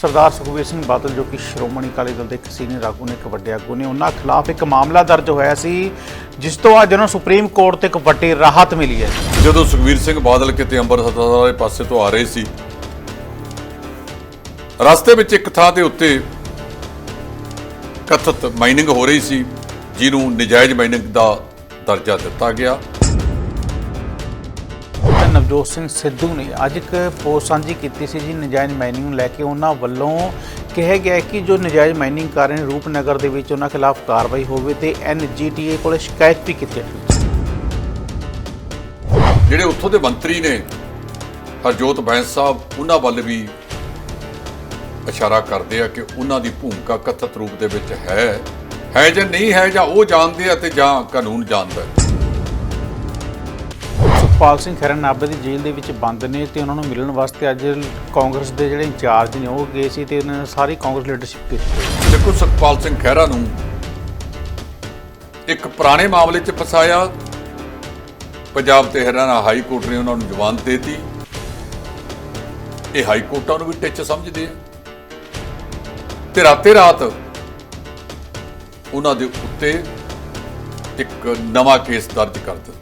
ਸਰਦਾਰ ਸੁਖਬੀਰ ਸਿੰਘ ਬਾਦਲ ਜੋ ਕਿ ਸ਼੍ਰੋਮਣੀ ਅਕਾਲੀ ਦਲ ਦੇ ਇੱਕ ਸੀਨੀਅਰ ਆਗੂ ਨੇ, ਇੱਕ ਵੱਡੇ ਆਗੂ ਨੇ, ਉਹਨਾਂ ਖਿਲਾਫ ਇੱਕ ਮਾਮਲਾ ਦਰਜ ਹੋਇਆ ਸੀ, ਜਿਸ ਤੋਂ ਅੱਜ ਉਹਨਾਂ ਸੁਪਰੀਮ ਕੋਰਟ 'ਤੇ ਇੱਕ ਵੱਡੀ ਰਾਹਤ ਮਿਲੀ ਹੈ। ਜਦੋਂ ਸੁਖਬੀਰ ਸਿੰਘ ਬਾਦਲ ਕਿਤੇ ਅੰਮ੍ਰਿਤਸਰ ਵਾਲੇ ਪਾਸੇ ਤੋਂ ਆ ਰਹੇ ਸੀ, ਰਸਤੇ ਵਿੱਚ ਇੱਕ ਥਾਂ ਦੇ ਉੱਤੇ ਕਥਿਤ ਮਾਈਨਿੰਗ ਹੋ ਰਹੀ ਸੀ, ਜਿਹਨੂੰ ਨਜਾਇਜ਼ ਮਾਈਨਿੰਗ ਦਾ ਦਰਜਾ ਦਿੱਤਾ ਗਿਆ। ਨਵਜੋਤ ਸਿੰਘ ਸਿੱਧੂ ਨੇ ਅੱਜ ਇੱਕ ਪੋਸਟ ਸਾਂਝੀ ਕੀਤੀ ਸੀ ਜੀ ਨਜਾਇਜ਼ ਮਾਈਨਿੰਗ ਨੂੰ ਲੈ ਕੇ। ਉਹਨਾਂ ਵੱਲੋਂ ਕਿਹਾ ਗਿਆ ਕਿ ਜੋ ਨਜਾਇਜ਼ ਮਾਈਨਿੰਗ ਕਰ ਰਹੇ ਨੇ ਰੂਪਨਗਰ ਦੇ ਵਿੱਚ ਉਹਨਾਂ ਖਿਲਾਫ ਕਾਰਵਾਈ ਹੋਵੇ ਤੇ ਐਨਜੀਟੀਏ ਕੋਲ ਸ਼ਿਕਾਇਤ ਵੀ ਕੀਤੀ ਹੈ ਜਿਹੜੇ ਉੱਥੋਂ ਦੇ ਮੰਤਰੀ ਨੇ ਹਰਜੋਤ ਬੈਂਸ ਸਾਹਿਬ, ਉਹਨਾਂ ਵੱਲ ਵੀ ਇਸ਼ਾਰਾ ਕਰਦੇ ਆ ਕਿ ਉਹਨਾਂ ਦੀ ਭੂਮਿਕਾ ਕਥਿਤ ਰੂਪ ਦੇ ਵਿੱਚ ਹੈ। ਹੈ ਜਾਂ ਨਹੀਂ ਹੈ ਜਾਂ ਉਹ ਜਾਣਦੇ ਆ ਤੇ ਜਾਂ ਕਾਨੂੰਨ ਜਾਣਦਾ ਹੈ। ਸੁਖਪਾਲ ਸਿੰਘ ਖਹਿਰਾ ਨਾਭੇ ਦੀ ਜੇਲ੍ਹ ਦੇ ਵਿੱਚ ਬੰਦ ਨੇ ਤੇ ਉਹਨਾਂ ਨੂੰ ਮਿਲਣ ਵਾਸਤੇ ਅੱਜ ਕਾਂਗਰਸ ਦੇ ਜਿਹੜੇ ਇੰਚਾਰਜ ਨੇ, ਉਹ ਗਏ ਸੀ ਤੇ ਉਹਨਾਂ ਨੇ ਸਾਰੀ ਕਾਂਗਰਸ ਲੀਡਰਸ਼ਿਪ ਕੀਤੀ। ਦੇਖੋ ਸੁਖਪਾਲ ਸਿੰਘ ਖਹਿਰਾ ਨੂੰ ਇੱਕ ਪੁਰਾਣੇ ਮਾਮਲੇ 'ਚ ਫਸਾਇਆ। ਪੰਜਾਬ ਤੇ ਹਰਿਆਣਾ ਹਾਈ ਕੋਰਟ ਨੇ ਉਹਨਾਂ ਨੂੰ ਜ਼ਮਾਨਤ ਦੇਤੀ। ਇਹ ਹਾਈ ਕੋਰਟਾਂ ਨੂੰ ਵੀ ਟਿੱਚ ਸਮਝਦੇ ਆ। ਤੇ ਰਾਤੇ ਰਾਤ ਉਹਨਾਂ ਦੇ ਉੱਤੇ ਇੱਕ ਨਵਾਂ ਕੇਸ ਦਰਜ ਕਰ ਦਿੱਤਾ।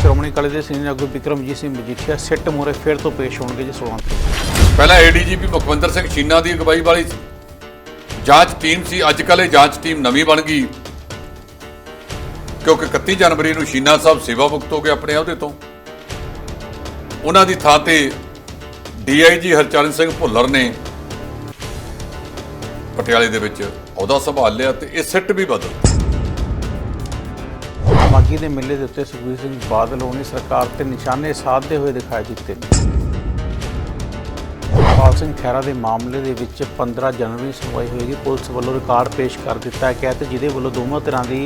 ਸ਼੍ਰੋਮਣੀ ਅਕਾਲੀ ਦੇ ਸੀਨੀਅਰ ਆਗੂ ਵਿਕਰਮਜੀਤ ਸਿੰਘ ਮਜੀਠੀਆ ਸਿੱਟ ਮੂਹਰੇ ਫਿਰ ਤੋਂ ਪੇਸ਼ ਹੋਣਗੇ ਜੀ 16 ਤਰੀਕ ਪਹਿਲਾਂ ਏਡੀਜੀਪੀ ਮੁਖਵਿੰਦਰ ਸਿੰਘ ਛੀਨਾ ਦੀ ਅਗਵਾਈ ਵਾਲੀ ਜਾਂਚ ਟੀਮ ਸੀ, ਅੱਜ ਕੱਲ੍ਹ ਇਹ ਜਾਂਚ ਟੀਮ ਨਵੀਂ ਬਣ ਗਈ। ਕਿਉਂਕਿ 31 ਜਨਵਰੀ ਨੂੰ ਛੀਨਾ ਸਾਹਿਬ ਸੇਵਾ ਮੁਕਤ ਹੋ ਗਏ ਆਪਣੇ ਅਹੁਦੇ ਤੋਂ। ਉਹਨਾਂ ਦੀ ਥਾਂ ਤੇ ਡੀਆਈਜੀ ਹਰਚਰਨ ਸਿੰਘ ਭੁੱਲਰ ਨੇ ਪਟਿਆਲੇ ਦੇ ਵਿੱਚ ਅਹੁਦਾ ਸੰਭਾਲ ਲਿਆ ਤੇ ਇਹ ਸਿੱਟ ਵੀ ਬਦਲ। ਮਾਗੀ ਦੇ ਮੇਲੇ ਦੇ ਉੱਤੇ ਸੁਖਬੀਰ ਸਿੰਘ ਬਾਦਲ ਹੋਣੀ ਸਰਕਾਰ ਤੇ ਨਿਸ਼ਾਨੇ ਸਾਧਦੇ ਹੋਏ ਦਿਖਾਈ ਦਿੱਤੇ। ਨੇ ਸਿੰਘ ਖਹਿਰਾ ਦੇ ਮਾਮਲੇ ਦੇ ਵਿੱਚ 15 ਜਨਵਰੀ ਸੁਣਵਾਈ ਹੋਏਗੀ। ਪੁਲਿਸ ਵੱਲੋਂ ਰਿਕਾਰਡ ਪੇਸ਼ ਕਰ ਦਿੱਤਾ ਗਿਆ ਤੇ ਜਿਹਦੇ ਵੱਲੋਂ ਦੋਵਾਂ ਤਰ੍ਹਾਂ ਦੀ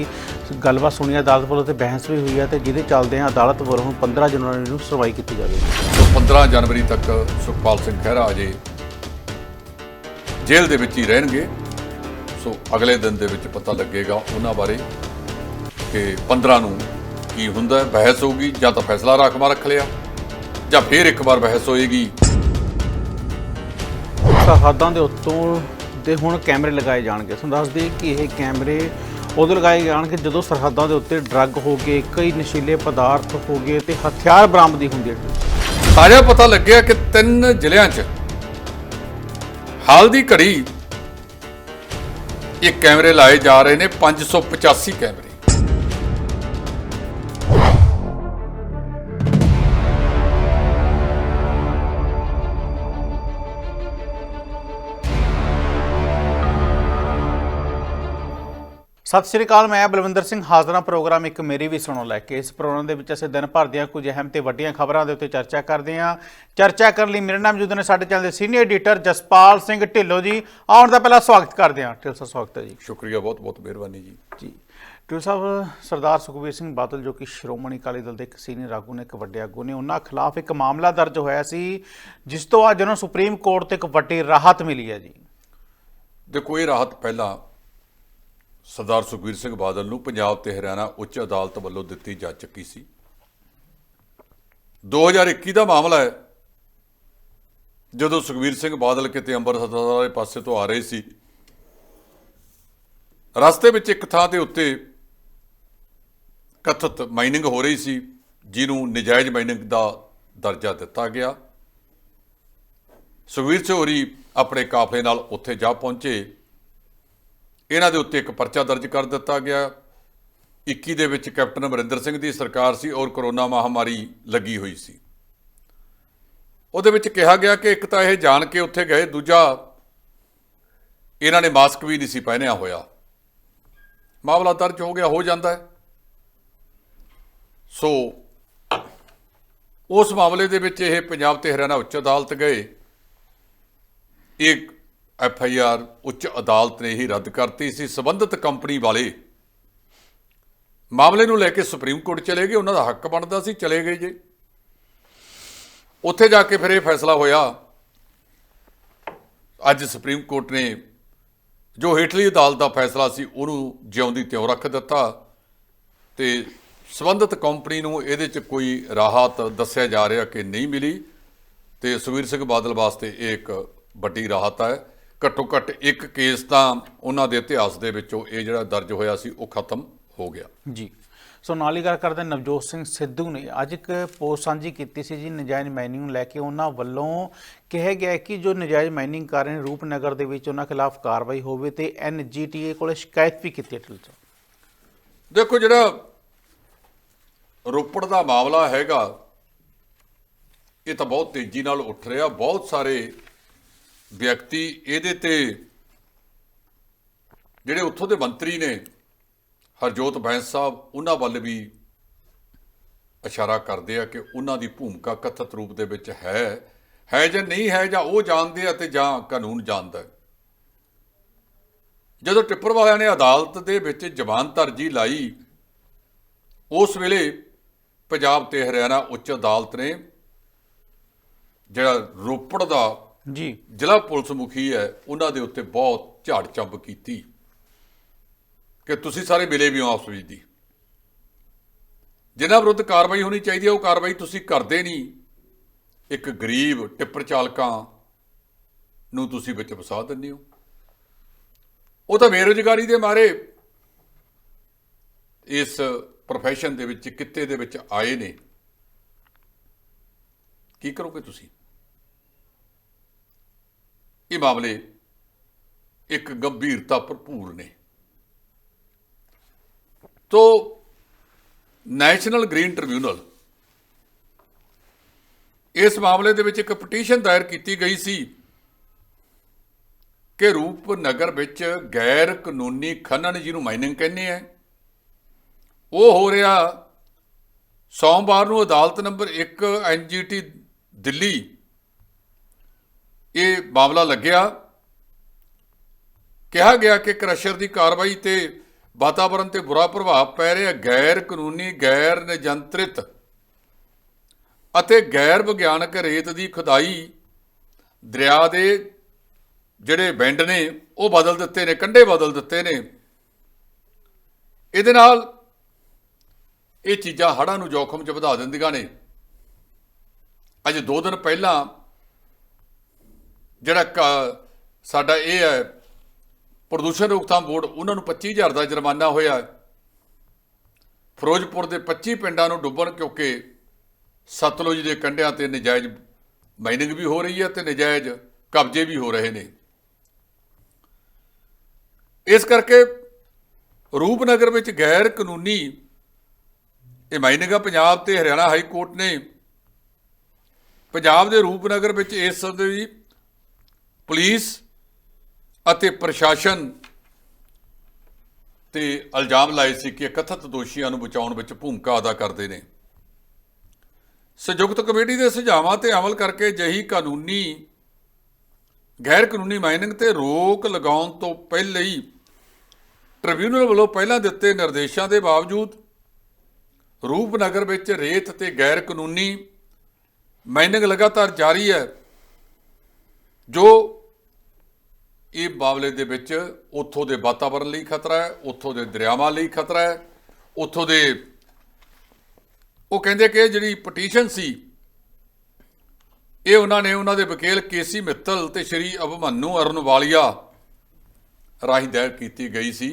ਗੱਲਬਾਤ ਸੁਣੀ ਅਦਾਲਤ ਵੱਲੋਂ ਤੇ ਬਹਿਸ ਵੀ ਹੋਈ ਹੈ ਤੇ ਜਿਹਦੇ ਚੱਲਦੇ ਆ ਅਦਾਲਤ ਵੱਲੋਂ ਹੁਣ 15 ਜਨਵਰੀ ਨੂੰ ਸੁਣਵਾਈ ਕੀਤੀ ਜਾਵੇਗੀ। ਤੋਂ 15 ਜਨਵਰੀ ਤੱਕ ਸੁਖਪਾਲ ਸਿੰਘ ਖਹਿਰਾ ਅਜੇ ਜੇਲ੍ਹ ਦੇ ਵਿੱਚ ਹੀ ਰਹਿਣਗੇ। ਸੋ ਅਗਲੇ ਦਿਨ ਦੇ ਵਿੱਚ ਪਤਾ ਲੱਗੇਗਾ ਉਹਨਾਂ ਬਾਰੇ ਕਿ 15 ਨੂੰ ਕੀ ਹੁੰਦਾ ਹੈ? ਬਹਿਸ ਹੋਊਗੀ ਜਾਂ ਤਾਂ ਫੈਸਲਾ ਰਾਖਵਾ ਰੱਖ ਲਿਆ ਜਾਂ ਫੇਰ ਇੱਕ ਵਾਰ ਬਹਿਸ ਹੋਏਗੀ? ਸਰਹੱਦਾਂ ਦੇ ਉੱਤੋਂ ਦੇ ਹੁਣ ਕੈਮਰੇ ਲਗਾਏ ਜਾਣਗੇ। ਤੁਹਾਨੂੰ ਦੱਸ ਦਈਏ ਕਿ ਇਹ ਕੈਮਰੇ ਉਦੋਂ ਲਗਾਏ ਜਾਣਗੇ ਜਦੋਂ ਸਰਹੱਦਾਂ ਦੇ ਉੱਤੇ ਡਰੱਗ ਹੋ ਗਏ ਕਈ ਨਸ਼ੀਲੇ ਪਦਾਰਥ ਹੋ ਗਏ ਤੇ ਹਥਿਆਰ ਬਰਾਮਦੀ ਹੁੰਦੀ ਹੈ ਤਾਜ਼ਾ ਪਤਾ ਲੱਗਿਆ ਕਿ ਤਿੰਨ ਜ਼ਿਲ੍ਹਿਆਂ 'ਚ ਹਾਲ ਦੀ ਘੜੀ ਇਹ ਕੈਮਰੇ ਲਾਏ ਜਾ ਰਹੇ ਨੇ 585 ਕੈਮਰੇ। ਸਤਿ ਸ਼੍ਰੀ ਅਕਾਲ ਮੈਂ ਬਲਵਿੰਦਰ ਸਿੰਘ ਹਾਜ਼ਰਾਂ ਪ੍ਰੋਗਰਾਮ ਇੱਕ ਮੇਰੀ ਵੀ ਸੁਣੋ ਲੈ ਕੇ। ਇਸ ਪ੍ਰੋਗਰਾਮ ਦੇ ਵਿੱਚ ਅਸੀਂ ਦਿਨ ਭਰ ਦੀਆਂ ਕੁਝ ਅਹਿਮ ਤੇ ਵੱਡੀਆਂ ਖਬਰਾਂ ਦੇ ਉੱਤੇ ਚਰਚਾ ਕਰਦੇ ਹਾਂ। ਚਰਚਾ ਕਰਨ ਲਈ ਮੇਰੇ ਨਾਲ ਮੌਜੂਦ ਨੇ ਸਾਡੇ ਚੈਨਲ ਦੇ ਸੀਨੀਅਰ ਐਡੀਟਰ ਜਸਪਾਲ ਸਿੰਘ ਢਿੱਲੋਂ ਜੀ। ਆਉਣ ਦਾ ਪਹਿਲਾਂ ਸਵਾਗਤ ਕਰਦੇ ਹਾਂ। ਢਿੱਲੋਂ ਸਾਹਿਬ ਸਵਾਗਤ ਹੈ ਜੀ। ਸ਼ੁਕਰੀਆ ਬਹੁਤ ਬਹੁਤ ਮਿਹਰਬਾਨੀ ਜੀ। ਜੀ। ਢਿੱਲੋਂ ਸਾਹਿਬ ਸਰਦਾਰ ਸੁਖਬੀਰ ਸਿੰਘ ਬਾਦਲ ਜੋ ਕਿ ਸ਼੍ਰੋਮਣੀ ਅਕਾਲੀ ਦਲ ਦੇ ਇੱਕ ਸੀਨੀਅਰ ਆਗੂ ਨੇ ਇੱਕ ਵੱਡੇ ਆਗੂ ਨੇ ਉਹਨਾਂ ਖਿਲਾਫ ਇੱਕ ਮਾਮਲਾ ਦਰਜ ਹੋਇਆ ਸੀ ਜਿਸ ਤੋਂ ਅੱਜ ਉਹਨਾਂ ਸੁਪਰੀਮ ਕੋਰਟ ਤੋਂ ਇੱਕ ਵੱਡੀ ਰਾਹਤ ਮਿਲੀ ਹੈ ਜੀ। ਦੇਖੋ ਇਹ ਰਾਹਤ ਪਹਿਲਾਂ ਸਰਦਾਰ ਸੁਖਬੀਰ ਸਿੰਘ ਬਾਦਲ ਨੂੰ ਪੰਜਾਬ ਤੇ ਹਰਿਆਣਾ ਉੱਚ ਅਦਾਲਤ ਵੱਲੋਂ ਦਿੱਤੀ ਜਾ ਚੁੱਕੀ ਸੀ। 2021 ਦਾ ਮਾਮਲਾ ਹੈ। ਜਦੋਂ ਸੁਖਬੀਰ ਸਿੰਘ ਬਾਦਲ ਕਿਤੇ ਅੰਮ੍ਰਿਤਸਰ ਵਾਲੇ ਪਾਸੇ ਤੋਂ ਆ ਰਹੇ ਸੀ, ਰਸਤੇ ਵਿੱਚ ਇੱਕ ਥਾਂ ਦੇ ਉੱਤੇ ਕਥਿਤ ਮਾਈਨਿੰਗ ਹੋ ਰਹੀ ਸੀ, ਜਿਹਨੂੰ ਨਜਾਇਜ਼ ਮਾਈਨਿੰਗ ਦਾ ਦਰਜਾ ਦਿੱਤਾ ਗਿਆ। ਸੁਖਬੀਰ ਸਿੰਘ ਹੋਰੀ ਆਪਣੇ ਕਾਫਲੇ ਨਾਲ ਉੱਥੇ ਜਾ ਪਹੁੰਚੇ। ਇਹਨਾਂ ਦੇ ਉੱਤੇ ਇੱਕ ਪਰਚਾ ਦਰਜ ਕਰ ਦਿੱਤਾ ਗਿਆ। 21 ਦੇ ਵਿੱਚ ਕੈਪਟਨ ਅਮਰਿੰਦਰ ਸਿੰਘ ਦੀ ਸਰਕਾਰ ਸੀ ਔਰ ਕਰੋਨਾ ਮਹਾਮਾਰੀ ਲੱਗੀ ਹੋਈ ਸੀ। ਉਹਦੇ ਵਿੱਚ ਕਿਹਾ ਗਿਆ ਕਿ ਇੱਕ ਤਾਂ ਇਹ ਜਾਣ ਕੇ ਉੱਥੇ ਗਏ, ਦੂਜਾ ਇਹਨਾਂ ਨੇ ਮਾਸਕ ਵੀ ਨਹੀਂ ਸੀ ਪਹਿਨਿਆ ਹੋਇਆ। ਮਾਮਲਾ ਦਰਜ ਹੋ ਗਿਆ, ਹੋ ਜਾਂਦਾ ਹੈ। ਸੋ ਉਸ ਮਾਮਲੇ ਦੇ ਵਿੱਚ ਇਹ ਪੰਜਾਬ ਤੇ ਹਰਿਆਣਾ ਉੱਚ ਅਦਾਲਤ ਗਏ। ਇੱਕ ਐਫ ਆਈ ਆਰ ਉੱਚ ਅਦਾਲਤ ਨੇ ਹੀ ਰੱਦ ਕਰਤੀ ਸੀ। ਸਬੰਧਤ ਕੰਪਨੀ ਵਾਲੇ ਮਾਮਲੇ ਨੂੰ ਲੈ ਕੇ ਸੁਪਰੀਮ ਕੋਰਟ ਚਲੇ ਗਏ। ਉਹਨਾਂ ਦਾ ਹੱਕ ਬਣਦਾ ਸੀ, ਚਲੇ ਗਏ ਜੇ। ਉੱਥੇ ਜਾ ਕੇ ਫਿਰ ਇਹ ਫੈਸਲਾ ਹੋਇਆ, ਅੱਜ ਸੁਪਰੀਮ ਕੋਰਟ ਨੇ ਜੋ ਹੇਠਲੀ ਅਦਾਲਤ ਦਾ ਫੈਸਲਾ ਸੀ, ਉਹਨੂੰ ਜਿਉਂਦੀ ਤਿਉਂ ਰੱਖ ਦਿੱਤਾ ਤੇ ਸਬੰਧਤ ਕੰਪਨੀ ਨੂੰ ਇਹਦੇ 'ਚ ਕੋਈ ਰਾਹਤ ਦੱਸਿਆ ਜਾ ਰਿਹਾ ਕਿ ਨਹੀਂ ਮਿਲੀ ਤੇ ਸੁਖਬੀਰ ਸਿੰਘ ਬਾਦਲ ਵਾਸਤੇ ਇਹ ਇੱਕ ਵੱਡੀ ਰਾਹਤ ਹੈ। ਘੱਟੋ ਘੱਟ ਇੱਕ ਕੇਸ ਤਾਂ ਉਹਨਾਂ ਦੇ ਇਤਿਹਾਸ ਦੇ ਵਿੱਚੋਂ ਇਹ ਜਿਹੜਾ ਦਰਜ ਹੋਇਆ ਸੀ ਉਹ ਖਤਮ ਹੋ ਗਿਆ। ਜੀ। ਸੋ ਨਾਲ ਹੀ ਗੱਲ ਕਰਦੇ ਨਵਜੋਤ ਸਿੰਘ ਸਿੱਧੂ ਨੇ ਅੱਜ ਇੱਕ ਪੋਸਟ ਸਾਂਝੀ ਕੀਤੀ ਸੀ ਜੀ ਨਜਾਇਜ਼ ਮਾਈਨਿੰਗ ਨੂੰ ਲੈ ਕੇ। ਉਹਨਾਂ ਵੱਲੋਂ ਕਿਹਾ ਗਿਆ ਕਿ ਜੋ ਨਜਾਇਜ਼ ਮਾਈਨਿੰਗ ਕਰ ਰਹੇ ਨੇ ਰੂਪਨਗਰ ਦੇ ਵਿੱਚ ਉਹਨਾਂ ਖਿਲਾਫ ਕਾਰਵਾਈ ਹੋਵੇ ਤੇ ਐਨਜੀਟੀਏ ਕੋਲੇ ਸ਼ਿਕਾਇਤ ਵੀ ਕੀਤੀ ਟਿਲ ਤੋਂ ਦੇਖੋ ਜਿਹੜਾ ਰੋਪੜ ਦਾ ਮਾਮਲਾ ਹੈਗਾ ਇਹ ਤਾਂ ਬਹੁਤ ਤੇਜ਼ੀ ਨਾਲ ਉੱਠ ਰਿਹਾ। ਬਹੁਤ ਸਾਰੇ ਵਿਅਕਤੀ ਇਹਦੇ ਤੇ ਜਿਹੜੇ ਉੱਥੋਂ ਦੇ ਮੰਤਰੀ ਨੇ, ਹਰਜੋਤ ਬੈਂਸ ਸਾਹਿਬ, ਉਹਨਾਂ ਵੱਲ ਵੀ ਇਸ਼ਾਰਾ ਕਰਦੇ ਆ ਕਿ ਉਹਨਾਂ ਦੀ ਭੂਮਿਕਾ ਕਥਿਤ ਰੂਪ ਦੇ ਵਿੱਚ ਹੈ। ਹੈ ਜਾਂ ਨਹੀਂ ਹੈ, ਜਾਂ ਉਹ ਜਾਣਦੇ ਆ ਤੇ ਜਾਂ ਕਾਨੂੰਨ ਜਾਣਦਾ ਜਦੋਂ ਟਿੱਪਰ ਵਾਲਿਆਂ ਨੇ ਅਦਾਲਤ ਦੇ ਵਿੱਚ ਜ਼ਮਾਨਤ ਅਰਜੀ ਲਾਈ, ਉਸ ਵੇਲੇ ਪੰਜਾਬ ਤੇ ਹਰਿਆਣਾ ਉੱਚ ਅਦਾਲਤ ਨੇ ਜਿਹੜਾ ਰੋਪੜ ਦਾ ਜੀ। ਜ਼ਿਲ੍ਹਾ ਪੁਲਿਸ ਮੁਖੀ ਹੈ, ਉਹਨਾਂ ਦੇ ਉੱਤੇ ਬਹੁਤ ਝਾੜ ਚੰਬ ਕੀਤੀ ਕਿ ਤੁਸੀਂ ਸਾਰੇ ਮਿਲੇ ਵੀ ਹੋ ਆਪਸ ਵਿੱਚ ਦੀ। ਜਿਨ੍ਹਾਂ ਵਿਰੁੱਧ ਕਾਰਵਾਈ ਹੋਣੀ ਚਾਹੀਦੀ ਹੈ, ਉਹ ਕਾਰਵਾਈ ਤੁਸੀਂ ਕਰਦੇ ਨਹੀਂ। ਇੱਕ ਗਰੀਬ ਟਿੱਪਰ ਚਾਲਕਾਂ ਨੂੰ ਤੁਸੀਂ ਵਿੱਚ ਫਸਾ ਦਿੰਦੇ ਹੋ। ਉਹ ਤਾਂ ਬੇਰੁਜ਼ਗਾਰੀ ਦੇ ਮਾਰੇ ਇਸ profession ਦੇ ਵਿੱਚ, ਕਿੱਤੇ ਦੇ ਵਿੱਚ ਆਏ ਨੇ। ਕੀ ਕਰੋਗੇ ਤੁਸੀਂ? ਇਹ ਮਾਮਲੇ ਇੱਕ ਗੰਭੀਰਤਾ ਭਰਪੂਰ ਨੇ। ਤੋ ਨੈਸ਼ਨਲ ਗ੍ਰੀਨ ਟ੍ਰਿਬਿਊਨਲ ਇਸ ਮਾਮਲੇ ਦੇ ਵਿੱਚ ਇੱਕ ਪਟੀਸ਼ਨ ਦਾਇਰ ਕੀਤੀ ਗਈ ਸੀ ਕਿ ਰੂਪਨਗਰ ਵਿੱਚ ਗੈਰ ਕਾਨੂੰਨੀ ਖਨਨ ਜਿਹਨੂੰ ਮਾਈਨਿੰਗ ਕਹਿੰਦੇ ਆ, ਉਹ ਹੋ ਰਿਹਾ ਸੋਮਵਾਰ ਨੂੰ ਅਦਾਲਤ ਨੰਬਰ 1 ਐਨਜੀਟੀ ਦਿੱਲੀ ਇਹ ਮਾਮਲਾ ਲੱਗਿਆ। ਕਿਹਾ ਗਿਆ ਕਿ ਕ੍ਰਸ਼ਰ ਦੀ ਕਾਰਵਾਈ ਤੇ ਵਾਤਾਵਰਣ ਤੇ ਬੁਰਾ ਪ੍ਰਭਾਵ ਪੈ ਰਿਹਾ ਗੈਰ ਕਾਨੂੰਨੀ, ਗੈਰ ਨਿਯੰਤਰਿਤ ਅਤੇ ਗੈਰ ਵਿਗਿਆਨਕ ਰੇਤ ਦੀ ਖੁਦਾਈ ਦਰਿਆ ਦੇ ਜਿਹੜੇ ਬੈਂਡ ਨੇ, ਉਹ ਬਦਲ ਦਿੱਤੇ ਨੇ, ਕੰਢੇ ਬਦਲ ਦਿੱਤੇ ਨੇ। ਇਹਦੇ ਨਾਲ ਇਹ ਚੀਜ਼ਾਂ ਹੜ੍ਹਾਂ ਨੂੰ ਜੋਖਮ 'ਚ ਵਧਾ ਦਿੰਦੀਆਂ ਨੇ। ਅੱਜ 2 ਦਿਨ ਪਹਿਲਾਂ ਜਿਹੜਾ ਕ- ਸਾਡਾ ਇਹ ਹੈ, ਪ੍ਰਦੂਸ਼ਣ ਰੋਕਥਾਮ ਬੋਰਡ, ਉਹਨਾਂ ਨੂੰ 25000 ਦਾ ਜੁਰਮਾਨਾ ਹੋਇਆ ਫਿਰੋਜ਼ਪੁਰ ਦੇ 25 ਪਿੰਡਾਂ ਨੂੰ ਡੁੱਬਣ ਕਿਉਂਕਿ ਸਤਲੁਜ ਦੇ ਕੰਢਿਆਂ ਤੇ ਨਜਾਇਜ਼ ਮਾਈਨਿੰਗ ਵੀ ਹੋ ਰਹੀ ਹੈ ਤੇ ਨਜਾਇਜ਼ ਕਬਜ਼ੇ ਵੀ ਹੋ ਰਹੇ ਨੇ। ਇਸ ਕਰਕੇ ਰੂਪਨਗਰ ਵਿੱਚ ਗੈਰ ਕਾਨੂੰਨੀ ਇਹ ਮਾਈਨਿੰਗਾਂ ਪੰਜਾਬ ਤੇ ਹਰਿਆਣਾ ਹਾਈ ਕੋਰਟ ਨੇ। ਪੰਜਾਬ ਦੇ ਰੂਪਨਗਰ ਵਿੱਚ ਇਸ ਸੰਬੰਧੀ ਪੁਲਿਸ ਅਤੇ ਪ੍ਰਸ਼ਾਸਨ ਤੇ ਇਲਜ਼ਾਮ ਲਾਏ ਸੀ ਕਿ ਇਹ ਕਥਿਤ ਦੋਸ਼ੀਆਂ ਨੂੰ ਬਚਾਉਣ ਵਿੱਚ ਭੂਮਿਕਾ ਅਦਾ ਕਰਦੇ ਨੇ। ਸੰਯੁਕਤ ਕਮੇਟੀ ਦੇ ਸੁਝਾਵਾਂ ਤੇ ਅਮਲ ਕਰਕੇ ਜਹੀ ਕਾਨੂੰਨੀ ਗੈਰ ਕਾਨੂੰਨੀ ਮਾਈਨਿੰਗ ਤੇ ਰੋਕ ਲਗਾਉਣ ਤੋਂ ਪਹਿਲੇ ਹੀ ਟ੍ਰਿਬਿਊਨਲ ਵੱਲੋਂ ਪਹਿਲਾਂ ਦਿੱਤੇ ਨਿਰਦੇਸ਼ਾਂ ਦੇ ਬਾਵਜੂਦ ਰੂਪਨਗਰ ਵਿੱਚ ਰੇਤ ਤੇ ਗੈਰ ਕਾਨੂੰਨੀ ਮਾਈਨਿੰਗ ਲਗਾਤਾਰ ਜਾਰੀ ਹੈ। ਜੋ ਇਹ ਮਾਮਲੇ ਦੇ ਵਿੱਚ ਉੱਥੋਂ ਦੇ ਵਾਤਾਵਰਣ ਲਈ ਖਤਰਾ ਹੈ, ਉੱਥੋਂ ਦੇ ਦਰਿਆਵਾਂ ਲਈ ਖਤਰਾ ਹੈ, ਉੱਥੋਂ ਦੇ ਉਹ ਕਹਿੰਦੇ ਕਿ ਜਿਹੜੀ ਪਟੀਸ਼ਨ ਸੀ, ਇਹ ਉਹਨਾਂ ਨੇ ਉਹਨਾਂ ਦੇ ਵਕੀਲ ਕੇਸੀ ਮਿੱਤਲ ਤੇ ਸ਼੍ਰੀ ਅਭਮਨੂ ਅਰਨਵਾਲੀਆ ਰਾਹੀਂ ਦਾਇਰ ਕੀਤੀ ਗਈ ਸੀ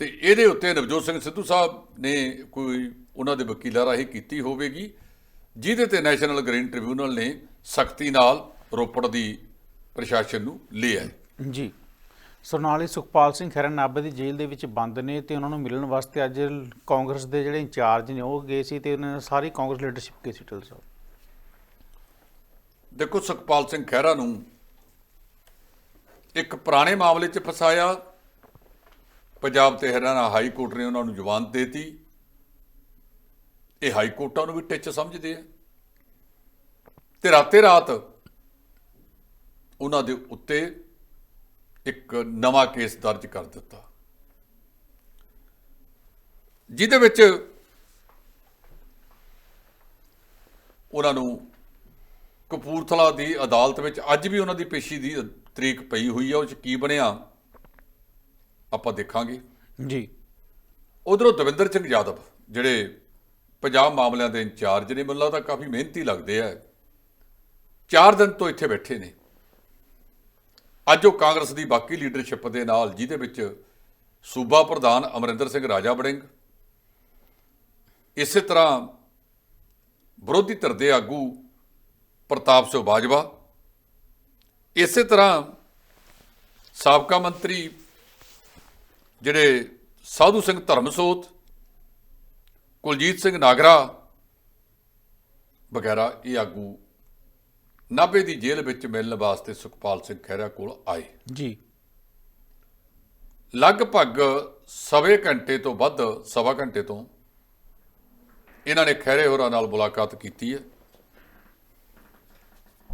ਤੇ ਇਹਦੇ ਉੱਤੇ ਨਵਜੋਤ ਸਿੰਘ ਸਿੱਧੂ ਸਾਹਿਬ ਨੇ ਕੋਈ ਉਹਨਾਂ ਦੇ ਵਕੀਲਾਂ ਰਾਹੀਂ ਕੀਤੀ ਹੋਵੇਗੀ, ਜਿਹਦੇ ਤੇ ਨੈਸ਼ਨਲ ਗ੍ਰੀਨ ਟ੍ਰਿਬਿਊਨਲ ਨੇ ਸਖਤੀ ਨਾਲ ਰੋਪੜ ਦੀ ਪ੍ਰਸ਼ਾਸਨ ਨੂੰ ਲਿਆ ਹੈ ਜੀ। ਸੋ ਨਾਲ ਹੀ ਸੁਖਪਾਲ ਸਿੰਘ ਖਹਿਰਾ ਨਾਭੇ ਦੀ ਜੇਲ੍ਹ ਦੇ ਵਿੱਚ ਬੰਦ ਨੇ ਤੇ ਉਹਨਾਂ ਨੂੰ ਮਿਲਣ ਵਾਸਤੇ ਅੱਜ ਕਾਂਗਰਸ ਦੇ ਜਿਹੜੇ ਇੰਚਾਰਜ ਨੇ ਉਹ ਗਏ ਸੀ ਤੇ ਉਹਨਾਂ ਨੇ ਸਾਰੀ ਕਾਂਗਰਸ ਲੀਡਰਸ਼ਿਪ ਗਈ ਸੀ ਟਿਲ ਸਾਹਿਬ। ਦੇਖੋ ਸੁਖਪਾਲ ਸਿੰਘ ਖਹਿਰਾ ਨੂੰ ਇੱਕ ਪੁਰਾਣੇ ਮਾਮਲੇ 'ਚ ਫਸਾਇਆ। ਪੰਜਾਬ ਤੇ ਹਰਿਆਣਾ ਹਾਈ ਕੋਰਟ ਨੇ ਉਹਨਾਂ ਨੂੰ ਜ਼ਮਾਨਤ ਦੇਤੀ। ਇਹ ਹਾਈ ਕੋਰਟਾਂ ਨੂੰ ਵੀ ਟਿੱਚ ਸਮਝਦੇ ਆ। ਤੇ ਰਾਤੇ ਰਾਤ ਉਹਨਾਂ ਦੇ ਉੱਤੇ ਇੱਕ ਨਵਾਂ ਕੇਸ ਦਰਜ ਕਰ ਦਿੱਤਾ। ਜਿਹਦੇ ਵਿੱਚ ਉਹਨਾਂ ਨੂੰ ਕਪੂਰਥਲਾ ਦੀ ਅਦਾਲਤ ਵਿੱਚ ਅੱਜ ਵੀ ਉਹਨਾਂ ਦੀ ਪੇਸ਼ੀ ਦੀ ਤਰੀਕ ਪਈ ਹੋਈ ਹੈ ਉਹ ਚ ਕੀ ਬਣਿਆ ਆਪਾਂ ਦੇਖਾਂਗੇ। ਜੀ। ਉਧਰੋਂ ਦਵਿੰਦਰ ਸਿੰਘ ਯਾਦਵ ਜਿਹੜੇ ਪੰਜਾਬ ਮਾਮਲਿਆਂ ਦੇ ਇੰਚਾਰਜ ਨੇ ਮੈਨੂੰ ਲੱਗਦਾ ਕਾਫੀ ਮਿਹਨਤੀ ਲੱਗਦੇ ਆ 4 ਦਿਨ ਤੋਂ ਇੱਥੇ ਬੈਠੇ ਨੇ। ਅੱਜ ਉਹ ਕਾਂਗਰਸ ਦੀ ਬਾਕੀ ਲੀਡਰਸ਼ਿਪ ਦੇ ਨਾਲ, ਜਿਹਦੇ ਵਿੱਚ ਸੂਬਾ ਪ੍ਰਧਾਨ ਅਮਰਿੰਦਰ ਸਿੰਘ ਰਾਜਾ ਬੜਿੰਗ ਇਸੇ ਤਰ੍ਹਾਂ ਵਿਰੋਧੀ ਧਿਰ ਦੇ ਆਗੂ ਪ੍ਰਤਾਪ ਸਿੰਘ ਬਾਜਵਾ, ਇਸੇ ਤਰ੍ਹਾਂ ਸਾਬਕਾ ਮੰਤਰੀ ਜਿਹੜੇ ਸਾਧੂ ਸਿੰਘ ਧਰਮਸੋਤ, ਕੁਲਜੀਤ ਸਿੰਘ ਨਾਗਰਾ ਵਗੈਰਾ ਇਹ ਆਗੂ ਨਾਭੇ ਦੀ ਜੇਲ੍ਹ ਵਿੱਚ ਮਿਲਣ ਵਾਸਤੇ ਸੁਖਪਾਲ ਸਿੰਘ ਖਹਿਰਾ ਕੋਲ ਆਏ। ਜੀ। ਲਗਭਗ ਸਵੇ ਘੰਟੇ ਤੋਂ ਵੱਧ ਸਵਾ ਘੰਟੇ ਤੋਂ ਇਹਨਾਂ ਨੇ ਖਹਿਰੇ ਹੋਰਾਂ ਨਾਲ ਮੁਲਾਕਾਤ ਕੀਤੀ ਹੈ।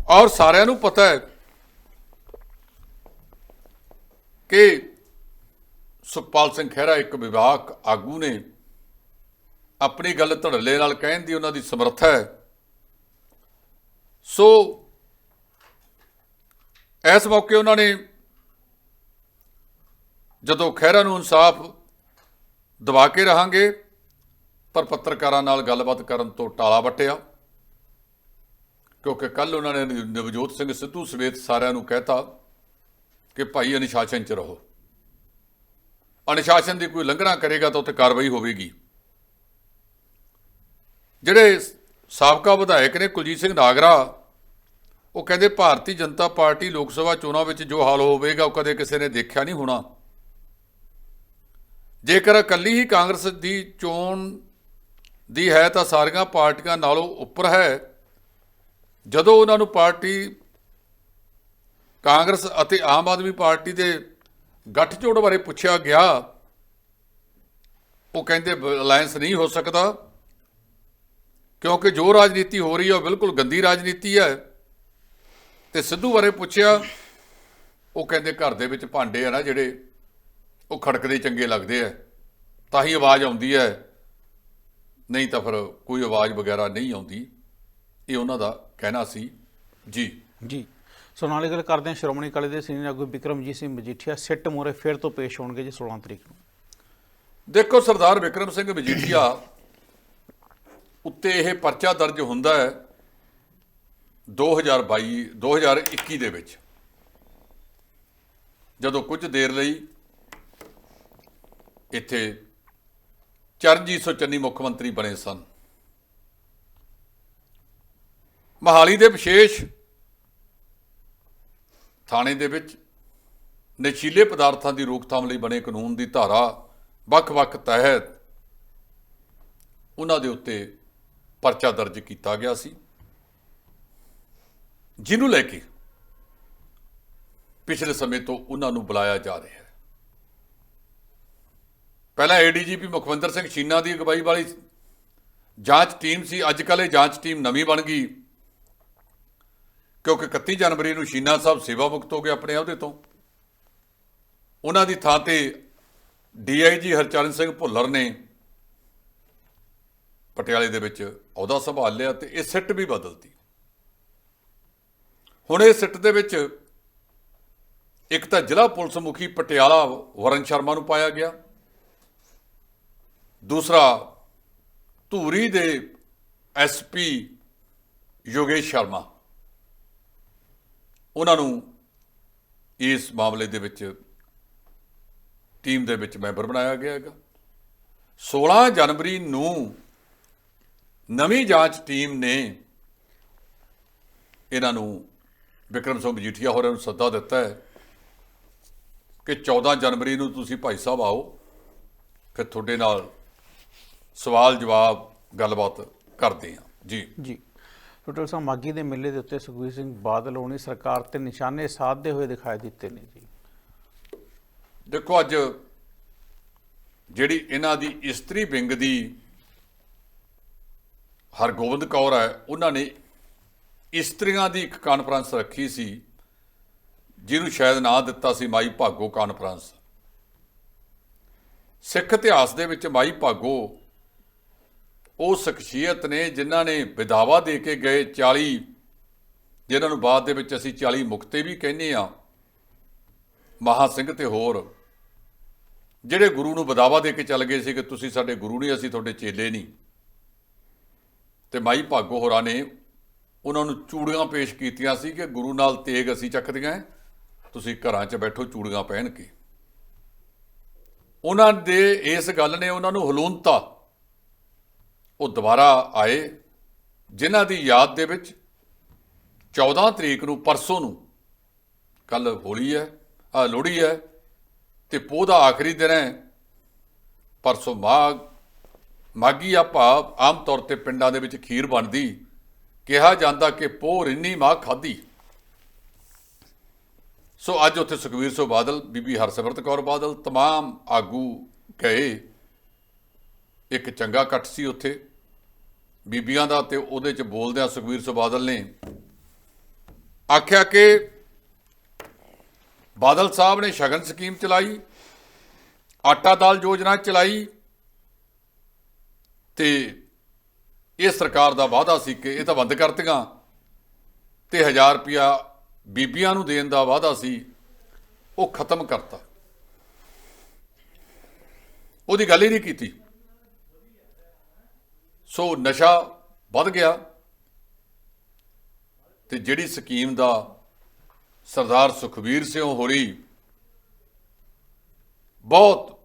ਔਰ ਸਾਰਿਆਂ ਨੂੰ ਪਤਾ ਹੈ ਕਿ ਸੁਖਪਾਲ ਸਿੰਘ ਖਹਿਰਾ ਇੱਕ ਵਿਵਾਹਕ ਆਗੂ ਨੇ ਆਪਣੀ ਗੱਲ ਧੜੱਲੇ ਨਾਲ ਕਹਿਣ ਦੀ ਉਹਨਾਂ ਦੀ ਸਮਰੱਥਾ ਹੈ। ਸੋ ਇਸ ਮੌਕੇ ਉਹਨਾਂ ਨੇ ਜਦੋਂ ਖਹਿਰਾ ਨੂੰ ਇਨਸਾਫ ਦਵਾ ਕੇ ਰਹਾਂਗੇ, ਪਰ ਪੱਤਰਕਾਰਾਂ ਨਾਲ ਗੱਲਬਾਤ ਕਰਨ ਤੋਂ ਟਾਲਾ ਵੱਟਿਆ, ਕਿਉਂਕਿ ਕੱਲ ਉਹਨਾਂ ਨੇ ਨਵਜੋਤ ਸਿੰਘ ਸਿੱਧੂ ਸਮੇਤ ਸਾਰਿਆਂ ਨੂੰ ਕਹਿਤਾ ਕਿ ਭਾਈ ਅਨੁਸ਼ਾਸਨ 'ਚ ਰਹੋ। ਅਨੁਸ਼ਾਸਨ ਦੀ ਕੋਈ ਲੰਘਣਾ ਕਰੇਗਾ ਤਾਂ ਉੱਥੇ ਕਾਰਵਾਈ ਹੋਵੇਗੀ। ਜਿਹੜੇ ਸਾਬਕਾ ਵਿਧਾਇਕ ਨੇ ਕੁਲਜੀਤ ਸਿੰਘ ਨਾਗਰਾ ਉਹ ਕਹਿੰਦੇ ਭਾਰਤੀ ਜਨਤਾ ਪਾਰਟੀ ਲੋਕ ਸਭਾ ਚੋਣਾਂ ਵਿੱਚ ਜੋ ਹਾਲ ਹੋਵੇਗਾ ਉਹ ਕਦੇ ਕਿਸੇ ਨੇ ਦੇਖਿਆ ਨਹੀਂ ਹੋਣਾ। ਜੇਕਰ ਇਕੱਲੀ ਹੀ ਕਾਂਗਰਸ ਦੀ ਚੋਣ ਦੀ ਹੈ ਤਾਂ ਸਾਰੀਆਂ ਪਾਰਟੀਆਂ ਨਾਲੋਂ ਉੱਪਰ ਹੈ। ਜਦੋਂ ਉਹਨਾਂ ਨੂੰ ਪਾਰਟੀ ਕਾਂਗਰਸ ਅਤੇ ਆਮ ਆਦਮੀ ਪਾਰਟੀ ਦੇ ਗੱਠਜੋੜ ਬਾਰੇ ਪੁੱਛਿਆ ਗਿਆ, ਉਹ ਕਹਿੰਦੇ ਅਲਾਈਅੰਸ ਨਹੀਂ ਹੋ ਸਕਦਾ। ਕਿਉਂਕਿ ਜੋ ਰਾਜਨੀਤੀ ਹੋ ਰਹੀ ਹੈ ਉਹ ਬਿਲਕੁਲ ਗੰਦੀ ਰਾਜਨੀਤੀ ਹੈ। ਤੇ ਸਿੱਧੂ ਬਾਰੇ ਪੁੱਛਿਆ ਉਹ ਕਹਿੰਦੇ ਘਰ ਦੇ ਵਿੱਚ ਭਾਂਡੇ ਆ ਨਾ ਜਿਹੜੇ ਉਹ ਖੜਕਦੇ ਚੰਗੇ ਲੱਗਦੇ ਆ ਤਾਂ ਹੀ ਆਵਾਜ਼ ਆਉਂਦੀ ਹੈ ਨਹੀਂ ਤਾਂ ਫਿਰ ਕੋਈ ਆਵਾਜ਼ ਵਗੈਰਾ ਨਹੀਂ ਆਉਂਦੀ। ਇਹ ਉਹਨਾਂ ਦਾ ਕਹਿਣਾ ਸੀ। ਜੀ। ਜੀ। ਸੋ ਨਾਲੇ ਗੱਲ ਕਰਦੇ ਹਾਂ ਸ਼੍ਰੋਮਣੀ ਅਕਾਲੀ ਦੇ ਸੀਨੀਅਰ ਆਗੂ ਵਿਕਰਮਜੀਤ ਸਿੰਘ ਮਜੀਠੀਆ ਸਿੱਟ ਮੋਰੇ ਫਿਰ ਤੋਂ ਪੇਸ਼ ਹੋਣਗੇ ਜੀ 16 ਤਰੀਕ ਨੂੰ। ਦੇਖੋ ਸਰਦਾਰ ਵਿਕਰਮ ਸਿੰਘ ਮਜੀਠੀਆ ਉੱਤੇ ਇਹ ਪਰਚਾ ਦਰਜ ਹੁੰਦਾ ਹੈ 2022 2021 ਦੇ ਵਿੱਚ ਜਦੋਂ ਕੁਝ ਦੇਰ ਲਈ ਇੱਥੇ ਚਰਨਜੀਤ ਸਿੰਘ ਚੰਨੀ ਮੁੱਖ ਮੰਤਰੀ ਬਣੇ ਸਨ। ਮਹਾਲੀ ਦੇ ਵਿਸ਼ੇਸ਼ ਥਾਣੇ ਦੇ ਵਿੱਚ ਨਸ਼ੀਲੇ ਪਦਾਰਥਾਂ ਦੀ ਰੋਕਥਾਮ ਲਈ ਬਣੇ ਕਾਨੂੰਨ ਦੀ ਧਾਰਾ ਵੱਖ-ਵੱਖ ਤਹਿਤ ਉਹਨਾਂ ਦੇ ਉੱਤੇ ਪਰਚਾ ਦਰਜ ਕੀਤਾ ਗਿਆ ਸੀ। ਜਿਹਨੂੰ ਲੈ ਕੇ ਪਿਛਲੇ ਸਮੇਂ ਤੋਂ ਉਹਨਾਂ ਨੂੰ ਬੁਲਾਇਆ ਜਾ ਰਿਹਾ ਹੈ। ਪਹਿਲਾਂ ਏਡੀਜੀਪੀ ਮੁਖਵਿੰਦਰ ਸਿੰਘ ਸ਼ੀਨਾ ਦੀ ਅਗਵਾਈ ਵਾਲੀ ਜਾਂਚ ਟੀਮ ਸੀ ਅੱਜ ਕੱਲ੍ਹ ਇਹ ਜਾਂਚ ਟੀਮ ਨਵੀਂ ਬਣ ਗਈ। ਕਿਉਂਕਿ 31 ਜਨਵਰੀ ਨੂੰ ਸ਼ੀਨਾ ਸਾਹਿਬ ਸੇਵਾ ਮੁਕਤ ਹੋ ਗਏ ਆਪਣੇ ਅਹੁਦੇ ਤੋਂ। ਉਹਨਾਂ ਦੀ ਥਾਂ ਤੇ ਡੀਆਈਜੀ ਹਰਚਰਨ ਸਿੰਘ ਭੁੱਲਰ ਨੇ ਪਟਿਆਲੇ ਦੇ ਵਿੱਚ ਅਹੁਦਾ ਸੰਭਾਲ ਲਿਆ ਤੇ ਇਹ ਸਿੱਟ ਵੀ ਬਦਲਤੀ। ਹੁਣ ਇਹ ਸਿੱਟ ਦੇ ਵਿੱਚ ਇੱਕ ਤਾਂ ਜ਼ਿਲ੍ਹਾ ਪੁਲਿਸ ਮੁਖੀ ਪਟਿਆਲਾ ਵਰਨ ਸ਼ਰਮਾ ਨੂੰ ਪਾਇਆ ਗਿਆ। ਦੂਸਰਾ, ਧੂਰੀ ਦੇ ਐਸਪੀ ਯੋਗੇਸ਼ ਸ਼ਰਮਾ। ਉਹਨਾਂ ਨੂੰ ਇਸ ਮਾਮਲੇ ਦੇ ਵਿੱਚ ਟੀਮ ਦੇ ਵਿੱਚ ਮੈਂਬਰ ਬਣਾਇਆ ਗਿਆ ਹੈਗਾ। 16 ਜਨਵਰੀ ਨੂੰ ਨਵੀਂ ਜਾਂਚ ਟੀਮ ਨੇ ਇਹਨਾਂ ਨੂੰ ਵਿਕਰਮ ਸਿੰਘ ਮਜੀਠੀਆ ਹੋਰਾਂ ਨੂੰ ਸੱਦਾ ਦਿੱਤਾ ਹੈ ਕਿ 14 ਜਨਵਰੀ ਨੂੰ ਤੁਸੀਂ ਭਾਈ ਸਾਹਿਬ ਆਓ ਫਿਰ ਤੁਹਾਡੇ ਨਾਲ ਸਵਾਲ ਜਵਾਬ ਗੱਲਬਾਤ ਕਰਦੇ ਹਾਂ। ਜੀ। ਜੀ। ਟੋਟਲ ਸਾਹਿਬ ਮਾਗੀ ਦੇ ਮੇਲੇ ਦੇ ਉੱਤੇ ਸੁਖਬੀਰ ਸਿੰਘ ਬਾਦਲ ਹੋਣੀ ਸਰਕਾਰ ਤੇ ਨਿਸ਼ਾਨੇ ਸਾਧਦੇ ਹੋਏ ਦਿਖਾਈ ਦਿੱਤੇ ਨੇ ਜੀ। ਦੇਖੋ ਅੱਜ ਜਿਹੜੀ ਇਹਨਾਂ ਦੀ ਇਸਤਰੀ ਵਿੰਗ ਦੀ ਹਰਗੋਬਿੰਦ ਕੌਰ ਹੈ ਉਹਨਾਂ ਨੇ ਇਸਤਰੀਆਂ ਦੀ ਇੱਕ ਕਾਨਫਰੰਸ ਰੱਖੀ ਸੀ, ਜਿਹਨੂੰ ਸ਼ਾਇਦ ਨਾਂ ਦਿੱਤਾ ਸੀ ਮਾਈ ਭਾਗੋ ਕਾਨਫਰੰਸ ਸਿੱਖ ਇਤਿਹਾਸ ਦੇ ਵਿੱਚ ਮਾਈ ਭਾਗੋ, ਉਹ ਸ਼ਖਸੀਅਤ ਨੇ ਜਿਨ੍ਹਾਂ ਨੇ ਵਿਦਾਵਾ ਦੇ ਕੇ ਗਏ 40 ਜਿਨ੍ਹਾਂ ਨੂੰ ਬਾਅਦ ਦੇ ਵਿੱਚ ਅਸੀਂ 40 ਮੁਕਤੇ ਵੀ ਕਹਿੰਦੇ ਆ ਮਹਾ ਸਿੰਘ ਤੇ ਹੋਰ, ਜਿਹੜੇ ਗੁਰੂ ਨੂੰ ਬਦਾਵਾ ਦੇ ਕੇ ਚੱਲ ਗਏ ਸੀ ਕਿ ਤੁਸੀਂ ਸਾਡੇ ਗੁਰੂ ਨਹੀਂ, ਅਸੀਂ ਤੁਹਾਡੇ ਚੇਲੇ ਨਹੀਂ। ਤੇ ਮਾਈ ਭਾਗੋ ਹੋਰਾਂ ਨੇ ਉਹਨਾਂ ਨੂੰ ਚੂੜੀਆਂ ਪੇਸ਼ ਕੀਤੀਆਂ ਸੀ ਕਿ ਗੁਰੂ ਨਾਲ ਤੇਗ ਅਸੀਂ ਚੱਕਦੀਆਂ ਤੁਸੀਂ ਘਰਾਂ 'ਚ ਬੈਠੋ, ਚੂੜੀਆਂ ਪਹਿਨ ਕੇ ਉਹਨਾਂ ਦੇ ਇਸ ਗੱਲ ਨੇ ਉਹਨਾਂ ਨੂੰ ਹਲੂਨਤਾ ਉਹ ਦੁਬਾਰਾ ਆਏ, ਜਿਨ੍ਹਾਂ ਦੀ ਯਾਦ ਦੇ ਵਿੱਚ 14 ਤਰੀਕ ਨੂੰ ਪਰਸੋਂ ਨੂੰ ਕੱਲ ਹੋਲੀ ਹੈ ਆ ਲੋਹੜੀ ਹੈ ਤੇ ਪੋਹ ਦਾ ਆਖਰੀ ਦਿਨ ਹੈ ਪਰਸੋਂ ਮਾਘ ਮਾਗੀ ਆ ਭਾਵ ਆਮ ਤੌਰ ਤੇ ਪਿੰਡਾਂ ਦੇ ਵਿੱਚ ਖੀਰ ਬਣਦੀ। ਕਿਹਾ ਜਾਂਦਾ ਕਿ ਪੋਹ ਰਿੰਨੀ ਮਾਂ ਖਾਦੀ ਸੋ ਅੱਜ ਉੱਥੇ ਸੁਖਵੀਰ ਸਿੰਘ ਬਾਦਲ ਬੀਬੀ ਹਰਸਿਮਰਤ ਕੌਰ ਬਾਦਲ तमाम ਆਗੂ ਗਏ ਇੱਕ ਚੰਗਾ ਇਕੱਠ ਸੀ ਉੱਥੇ ਬੀਬੀਆਂ ਦਾ ਤੇ ਉਹਦੇ ਚ ਬੋਲਦਿਆਂ ਸੁਖਵੀਰ ਸਿੰਘ ਬਾਦਲ ਨੇ ਆਖਿਆ ਕਿ ਬਾਦਲ ਸਾਹਿਬ ਨੇ ਸ਼ਗਨ ਸਕੀਮ ਚਲਾਈ ਆਟਾ ਦਾਲ ਯੋਜਨਾ ਚਲਾਈ ਤੇ ਇਹ ਸਰਕਾਰ ਦਾ ਵਾਅਦਾ ਸੀ ਕਿ ਇਹ ਤਾਂ ਬੰਦ ਕਰਤੀਆਂ। ਤੇ 1000 ਰੁਪਿਆ ਬੀਬੀਆਂ ਨੂੰ ਦੇਣ ਦਾ ਵਾਅਦਾ ਸੀ, ਉਹ ਖਤਮ ਕਰਤਾ। ਉਹਦੀ ਗੱਲ ਹੀ ਨਹੀਂ ਕੀਤੀ। ਸੋ ਨਸ਼ਾ ਵੱਧ ਗਿਆ। ਤੇ ਜਿਹੜੀ ਸਕੀਮ ਦਾ ਸਰਦਾਰ ਸੁਖਵੀਰ ਸਿੰਘ ਹੋਰੀ ਬਹੁਤ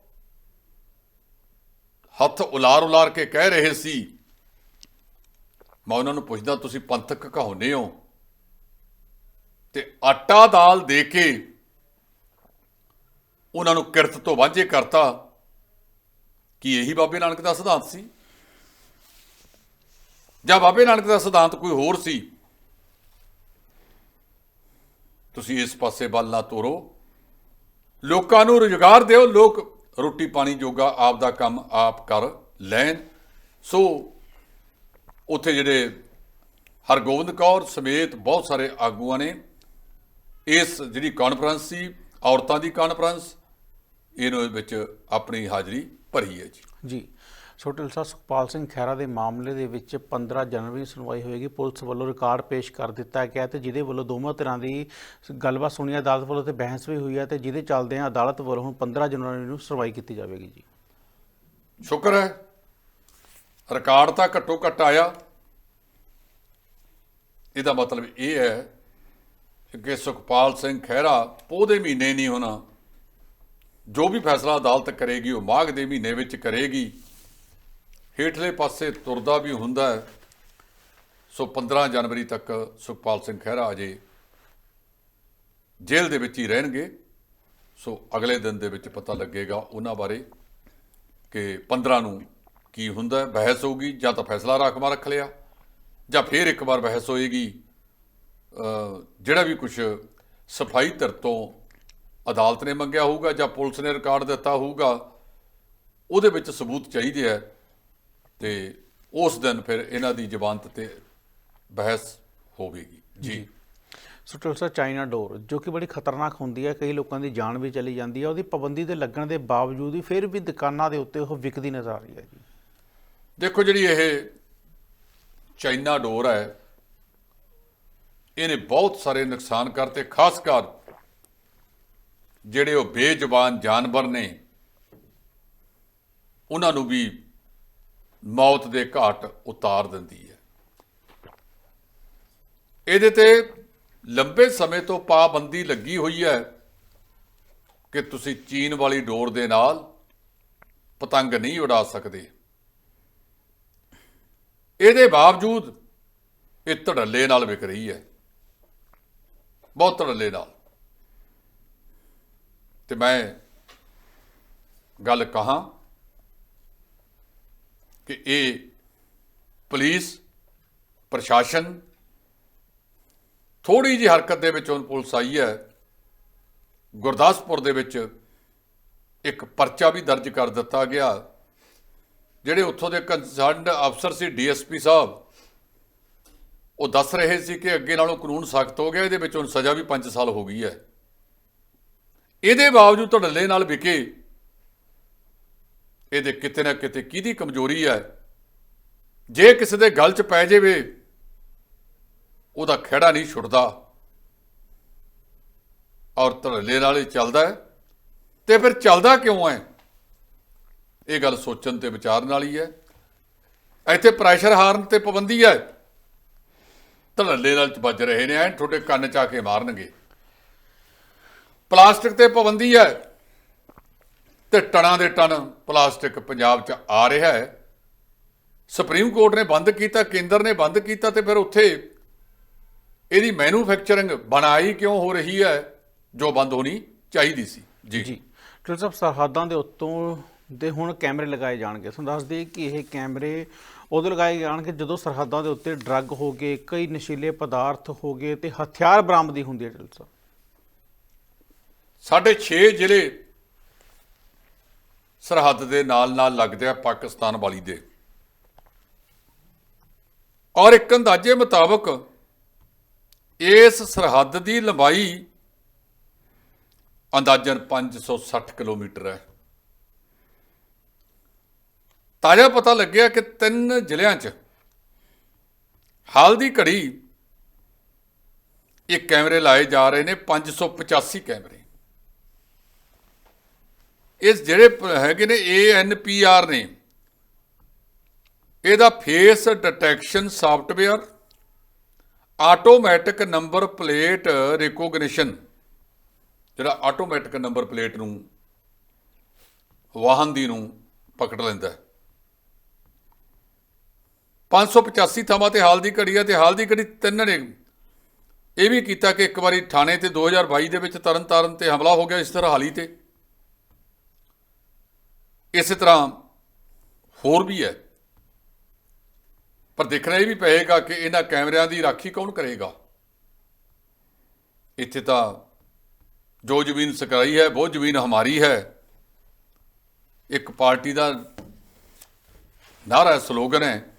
ਹੱਥ ਉਲਾਰ ਉਲਾਰ ਕੇ ਕਹਿ ਰਹੇ ਸੀ ਮੈਂ ਉਹਨਾਂ ਨੂੰ ਪੁੱਛਦਾ, ਤੁਸੀਂ ਪੰਥਕ ਕਹਾਉਨੇ ਹੋ? ਤੇ ਆਟਾ ਦਾਲ ਦੇ ਕੇ ਉਹਨਾਂ ਨੂੰ ਕਿਰਤ ਤੋਂ ਵਾਂਝੇ ਕਰਤਾ। ਕੀ ਇਹੀ ਬਾਬੇ ਨਾਨਕ ਦਾ ਸਿਧਾਂਤ ਸੀ? ਜਾਂ ਬਾਬੇ ਨਾਨਕ ਦਾ ਸਿਧਾਂਤ ਕੋਈ ਹੋਰ ਸੀ? ਤੁਸੀਂ ਇਸ ਪਾਸੇ ਵੱਲ ਨਾ ਤੋਰੋ। ਲੋਕਾਂ ਨੂੰ ਰੁਜ਼ਗਾਰ ਦਿਓ। ਲੋਕ ਰੋਟੀ ਪਾਣੀ ਜੋਗਾ ਆਪ ਦਾ ਕੰਮ ਆਪ ਕਰ ਲੈਣ। ਸੋ ਉੱਥੇ ਜਿਹੜੇ ਹਰਗੋਬਿੰਦ ਕੌਰ ਸਮੇਤ ਬਹੁਤ ਸਾਰੇ ਆਗੂਆਂ ਨੇ ਇਸ ਜਿਹੜੀ ਕਾਨਫਰੰਸ ਸੀ ਔਰਤਾਂ ਦੀ ਕਾਨਫਰੰਸ ਇਹਨੂੰ ਵਿੱਚ ਆਪਣੀ ਹਾਜ਼ਰੀ ਭਰੀ ਹੈ ਜੀ। ਜੀ ਸੋਟਲ ਸਾਹਿਬ ਸੁਖਪਾਲ ਸਿੰਘ ਖਹਿਰਾ ਦੇ ਮਾਮਲੇ ਦੇ ਵਿੱਚ 15 ਜਨਵਰੀ ਨੂੰ ਸੁਣਵਾਈ ਹੋਏਗੀ। ਪੁਲਿਸ ਵੱਲੋਂ ਰਿਕਾਰਡ ਪੇਸ਼ ਕਰ ਦਿੱਤਾ ਗਿਆ ਤੇ ਜਿਹਦੇ ਵੱਲੋਂ ਦੋਵਾਂ ਤਰ੍ਹਾਂ ਦੀ ਗੱਲਬਾਤ ਸੁਣੀ ਹੈ ਅਦਾਲਤ ਵੱਲੋਂ ਤੇ ਬਹਿਸ ਵੀ ਹੋਈ ਹੈ ਤੇ ਜਿਹਦੇ ਚੱਲਦੇ ਆ ਅਦਾਲਤ ਵੱਲੋਂ ਹੁਣ 15 ਜਨਵਰੀ ਨੂੰ ਸੁਣਵਾਈ ਕੀਤੀ ਜਾਵੇਗੀ ਜੀ। ਸ਼ੁਕਰ ਹੈ ਰਿਕਾਰਡ ਤਾਂ ਘੱਟੋ ਘੱਟ ਆਇਆ। ਇਹਦਾ ਮਤਲਬ ਇਹ ਹੈ ਕਿ ਸੁਖਪਾਲ ਸਿੰਘ ਖਹਿਰਾ ਪੋਹ ਦੇ ਮਹੀਨੇ ਨਹੀਂ ਹੋਣਾ। ਜੋ ਵੀ ਫੈਸਲਾ ਅਦਾਲਤ ਕਰੇਗੀ, ਉਹ ਮਾਘ ਦੇ ਮਹੀਨੇ ਵਿੱਚ ਕਰੇਗੀ। ਹੇਠਲੇ ਪਾਸੇ ਤੁਰਦਾ ਵੀ ਹੁੰਦਾ ਹੈ। ਸੋ 15 ਜਨਵਰੀ ਤੱਕ ਸੁਖਪਾਲ ਸਿੰਘ ਖਹਿਰਾ ਅਜੇ ਜੇਲ੍ਹ ਦੇ ਵਿੱਚ ਹੀ ਰਹਿਣਗੇ। ਸੋ ਅਗਲੇ ਦਿਨ ਦੇ ਵਿੱਚ ਪਤਾ ਲੱਗੇਗਾ ਉਹਨਾਂ ਬਾਰੇ ਕਿ 15 ਨੂੰ ਕੀ ਹੁੰਦਾ? ਬਹਿਸ ਹੋਊਗੀ, ਜਾਂ ਤਾਂ ਫੈਸਲਾ ਰਾਖਵਾ ਰੱਖ ਲਿਆ, ਜਾਂ ਫਿਰ ਇੱਕ ਵਾਰ ਬਹਿਸ ਹੋਏਗੀ। ਜਿਹੜਾ ਵੀ ਕੁਝ ਸਫ਼ਾਈ ਧਿਰ ਤੋਂ ਅਦਾਲਤ ਨੇ ਮੰਗਿਆ ਹੋਊਗਾ, ਜਾਂ ਪੁਲਿਸ ਨੇ ਰਿਕਾਰਡ ਦਿੱਤਾ ਹੋਊਗਾ, ਉਹਦੇ ਵਿੱਚ ਸਬੂਤ ਚਾਹੀਦੇ ਹੈ ਤੇ ਉਸ ਦਿਨ ਫਿਰ ਇਹਨਾਂ ਦੀ ਜ਼ਬਾਨਤ ਤੇ ਬਹਿਸ ਹੋਵੇਗੀ। ਜੀ। ਸੋਟਲ ਚਾਈਨਾ ਡੋਰ, ਜੋ ਕਿ ਬੜੀ ਖਤਰਨਾਕ ਹੁੰਦੀ ਹੈ, ਕਈ ਲੋਕਾਂ ਦੀ ਜਾਨ ਵੀ ਚਲੀ ਜਾਂਦੀ ਹੈ, ਉਹਦੀ ਪਾਬੰਦੀ ਦੇ ਲੱਗਣ ਦੇ ਬਾਵਜੂਦ ਵੀ ਫਿਰ ਵੀ ਦੁਕਾਨਾਂ ਦੇ ਉੱਤੇ ਉਹ ਵਿਕਦੀ ਨਜ਼ਰ ਆ ਰਹੀ ਹੈ ਜੀ। ਦੇਖੋ ਜਿਹੜੀ ਇਹ ਚਾਈਨਾ ਡੋਰ ਹੈ, ਇਹਨੇ ਬਹੁਤ ਸਾਰੇ ਨੁਕਸਾਨ ਕਰਤੇ, ਖਾਸ ਕਰ ਜਿਹੜੇ ਉਹ ਬੇਜ਼ੁਬਾਨ ਜਾਨਵਰ ਨੇ, ਉਹਨਾਂ ਨੂੰ ਵੀ ਮੌਤ ਦੇ ਘਾਟ ਉਤਾਰ ਦਿੰਦੀ ਹੈ। ਇਹਦੇ ਤੇ ਲੰਬੇ ਸਮੇਂ ਤੋਂ ਪਾਬੰਦੀ ਲੱਗੀ ਹੋਈ ਹੈ ਕਿ ਤੁਸੀਂ ਚੀਨ ਵਾਲੀ ਡੋਰ ਦੇ ਨਾਲ ਪਤੰਗ ਨਹੀਂ ਉਡਾ ਸਕਦੇ। ਇਹਦੇ ਬਾਵਜੂਦ ਇਹ ਧੜੱਲੇ ਨਾਲ ਵਿਕ ਰਹੀ ਹੈ। ਬਹੁਤ ਧੜੱਲੇ ਨਾਲ। ਤੇ ਮੈਂ ਗੱਲ ਕਹਾਂ ਕਿ ਇਹ ਪੁਲਿਸ, ਪ੍ਰਸ਼ਾਸਨ ਥੋੜੀ ਜਿਹੀ ਹਰਕਤ ਦੇ ਵਿੱਚ ਹੁਣ ਪੁਲਿਸ ਆਈ ਹੈ। ਗੁਰਦਾਸਪੁਰ ਦੇ ਵਿੱਚ ਇੱਕ ਪਰਚਾ ਵੀ ਦਰਜ ਕਰ ਦਿੱਤਾ ਗਿਆ। ਜਿਹੜੇ ਉੱਥੋਂ ਦੇ ਕੰਸਰਨਡ ਅਫਸਰ ਸੀ ਡੀਐਸਪੀ ਸਾਹਿਬ, ਉਹ ਦੱਸ ਰਹੇ ਸੀ ਕਿ ਅੱਗੇ ਨਾਲੋਂ ਕਾਨੂੰਨ ਸਖਤ ਹੋ ਗਿਆ, ਇਹਦੇ ਵਿੱਚ ਹੁਣ ਸਜ਼ਾ ਵੀ 5 ਸਾਲ ਹੋ ਗਈ ਹੈ। ਇਹਦੇ ਬਾਵਜੂਦ ਧੜੱਲੇ ਨਾਲ ਵਿਕੇ, ਇਹਦੇ ਕਿਤੇ ਨਾ ਕਿਤੇ ਕਿਹਦੀ ਕਮਜ਼ੋਰੀ ਹੈ? ਜੇ ਕਿਸੇ ਦੇ ਗਲ 'ਚ ਪੈ ਜਾਵੇ, ਉਹਦਾ ਖਿਹੜਾ ਨਹੀਂ ਛੁੱਟਦਾ। ਔਰ ਧੜੱਲੇ ਨਾਲ ਹੀ ਚੱਲਦਾ ਹੈ। ਤੇ ਫਿਰ ਚੱਲਦਾ ਕਿਉਂ ਹੈ? ਇਹ ਗੱਲ ਸੋਚਣ ਤੇ ਵਿਚਾਰਨ ਵਾਲੀ ਹੈ ਇੱਥੇ ਪ੍ਰੈਸ਼ਰ ਹਾਰਨ ਤੇ ਪਾਬੰਦੀ ਹੈ। ਧੜੱਲੇ ਨਾਲ ਵੱਜ ਰਹੇ ਨੇ, ਐਨ ਤੁਹਾਡੇ ਕੰਨ ਚ ਆ ਕੇ ਮਾਰਨਗੇ। ਪਲਾਸਟਿਕ ਤੇ ਪਾਬੰਦੀ ਹੈ। ਤੇ ਟਨਾਂ ਦੇ ਟਨ ਪਲਾਸਟਿਕ ਪੰਜਾਬ 'ਚ ਆ ਰਿਹਾ ਹੈ। ਸੁਪਰੀਮ ਕੋਰਟ ਨੇ ਬੰਦ ਕੀਤਾ, ਕੇਂਦਰ ਨੇ ਬੰਦ ਕੀਤਾ ਤੇ ਫਿਰ ਉੱਥੇ ਇਹਦੀ ਮੈਨੂਫੈਕਚਰਿੰਗ ਬਣਾਈ ਕਿਉਂ ਹੋ ਰਹੀ ਹੈ, ਜੋ ਬੰਦ ਹੋਣੀ ਚਾਹੀਦੀ ਸੀ। ਜੀ। ਜੀ। ਡਾਕਟਰ ਸਾਹਿਬ ਸਰਹੱਦਾਂ ਦੇ ਉੱਤੋਂ ਦੇ ਹੁਣ ਕੈਮਰੇ ਲਗਾਏ ਜਾਣਗੇ। ਤੁਹਾਨੂੰ ਦੱਸ ਦਈਏ ਕਿ ਇਹ ਕੈਮਰੇ ਉਦੋਂ ਲਗਾਏ ਜਾਣਗੇ ਜਦੋਂ ਸਰਹੱਦਾਂ ਦੇ ਉੱਤੇ ਡਰੱਗ ਹੋ ਗਏ, ਕਈ ਨਸ਼ੀਲੇ ਪਦਾਰਥ ਹੋ ਗਏ ਤੇ ਹਥਿਆਰ ਬਰਾਮਦੀ ਹੁੰਦੀ ਹੈ ਡਾਕਟਰ ਸਾਡੇ 6 ਜ਼ਿਲ੍ਹੇ ਸਰਹੱਦ ਦੇ ਨਾਲ ਨਾਲ ਲੱਗਦੇ ਆ ਪਾਕਿਸਤਾਨ ਵਾਲੀ ਦੇ। ਔਰ ਇੱਕ ਅੰਦਾਜ਼ੇ ਮੁਤਾਬਕ ਇਸ ਸਰਹੱਦ ਦੀ ਲੰਬਾਈ ਅੰਦਾਜ਼ਨ 560 ਕਿਲੋਮੀਟਰ ਹੈ। ਤਾਜ਼ਾ ਪਤਾ ਲੱਗਿਆ ਕਿ ਤਿੰਨ ਜ਼ਿਲ੍ਹਿਆਂ 'ਚ ਹਾਲ ਦੀ ਘੜੀ ਇਹ ਕੈਮਰੇ ਲਾਏ ਜਾ ਰਹੇ ਨੇ 585 ਕੈਮਰੇ। ਇਸ ਜਿਹੜੇ ਪ- ਹੈਗੇ ਨੇ ANPR ਨੇ, ਇਹਦਾ face detection software automatic number plate recognition ਜਿਹੜਾ ਆਟੋਮੈਟਿਕ ਨੰਬਰ ਪਲੇਟ ਨੂੰ, ਵਾਹਨ ਦੀ ਨੂੰ ਪਕੜ ਲੈਂਦਾ ਹੈ। 585 ਥਾਵਾਂ ਤੇ ਹਾਲ ਦੀ ਘੜੀ ਹੈ ਤੇ ਹਾਲ ਦੀ ਘੜੀ ਤਿੰਨ ਨੇ। ਇਹ ਵੀ ਕੀਤਾ ਕਿ ਇੱਕ ਵਾਰੀ ਥਾਣੇ ਤੇ 2022 ਦੇ ਵਿੱਚ ਤਰਨਤਾਰਨ ਤੇ ਹਮਲਾ ਹੋ ਗਿਆ, ਇਸ ਤਰ੍ਹਾਂ ਹਾਲੀ ਤੇ। ਇਸੇ ਤਰ੍ਹਾਂ ਹੋਰ ਵੀ ਹੈ। ਪਰ ਦੇਖਣਾ ਇਹ ਵੀ ਪਏਗਾ ਕਿ ਇਹਨਾਂ ਕੈਮਰਿਆਂ ਦੀ ਰਾਖੀ ਕੌਣ ਕਰੇਗਾ। ਇੱਥੇ ਤਾਂ ਜੋ ਜ਼ਮੀਨ ਸਰਕਾਰੀ ਹੈ ਉਹ ਜ਼ਮੀਨ ਹਮਾਰੀ ਹੈ। ਇੱਕ ਪਾਰਟੀ ਦਾ ਨਾਰਾ ਹੈ, ਸਲੋਗਨ ਹੈ।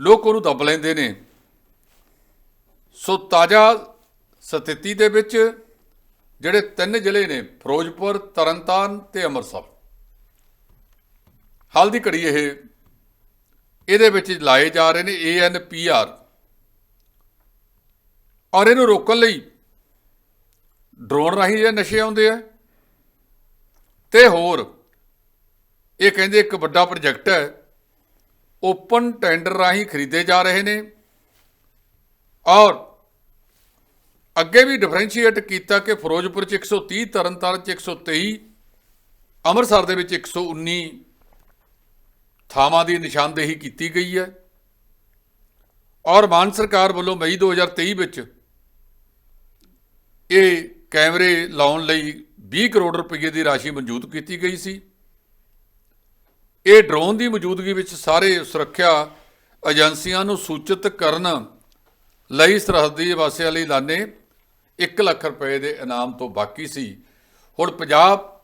ਲੋਕ ਉਹਨੂੰ ਦੱਬ ਲੈਂਦੇ ਨੇ। ਸੋ ਤਾਜ਼ਾ ਸਥਿਤੀ ਦੇ ਵਿੱਚ ਜਿਹੜੇ ਤਿੰਨ ਜ਼ਿਲ੍ਹੇ ਨੇ, ਫਿਰੋਜ਼ਪੁਰ, ਤਰਨਤਾਰਨ ਤੇ ਅੰਮ੍ਰਿਤਸਰ। ਹਾਲ ਦੀ ਘੜੀ ਇਹ। ਇਹਦੇ ਵਿੱਚ ਲਾਏ ਜਾ ਰਹੇ ਨੇ ANPR ਔਰ ਇਹਨੂੰ ਰੋਕਣ ਲਈ ਡਰੋਨ ਰਾਹੀਂ ਜਿਹੜੇ ਨਸ਼ੇ ਆਉਂਦੇ ਆ। ਤੇ ਹੋਰ, ਇਹ ਕਹਿੰਦੇ ਇੱਕ ਵੱਡਾ ਪ੍ਰੋਜੈਕਟ ਹੈ ਓਪਨ ਟੈਂਡਰ ਰਾਹੀਂ ਖਰੀਦੇ ਜਾ ਰਹੇ ਨੇ ਔਰ ਅੱਗੇ ਵੀ ਡਿਫਰੈਂਸ਼ੀਏਟ ਕੀਤਾ ਕਿ ਫਿਰੋਜ਼ਪੁਰ ਚ 130 ਤਰਨਤਾਰਨ ਚ 123 ਅੰਮ੍ਰਿਤਸਰ ਦੇ ਵਿੱਚ 119 ਥਾਵਾਂ ਦੀ ਨਿਸ਼ਾਨਦੇਹੀ ਕੀਤੀ ਗਈ ਹੈ। ਔਰ ਮਾਨ ਸਰਕਾਰ ਵੱਲੋਂ ਮਈ 2023 ਵਿੱਚ ਇਹ ਕੈਮਰੇ ਲਾਉਣ ਲਈ 20 ਕਰੋੜ ਰੁਪਏ ਦੀ ਰਾਸ਼ੀ ਮਨਜ਼ੂਰ ਕੀਤੀ ਗਈ ਸੀ। ਇਹ ਡਰੋਨ ਦੀ ਮੌਜੂਦਗੀ ਵਿੱਚ ਸਾਰੇ ਸੁਰੱਖਿਆ ਏਜੰਸੀਆਂ ਨੂੰ ਸੂਚਿਤ ਕਰਨ ਲਈ ਸਰਹੱਦੀ ਵਾਸੀਆਂ ਲਈ ਲਾਨੇ 1 ਲੱਖ ਰੁਪਏ ਦੇ ਇਨਾਮ ਤੋਂ ਬਾਕੀ ਸੀ। ਹੁਣ ਪੰਜਾਬ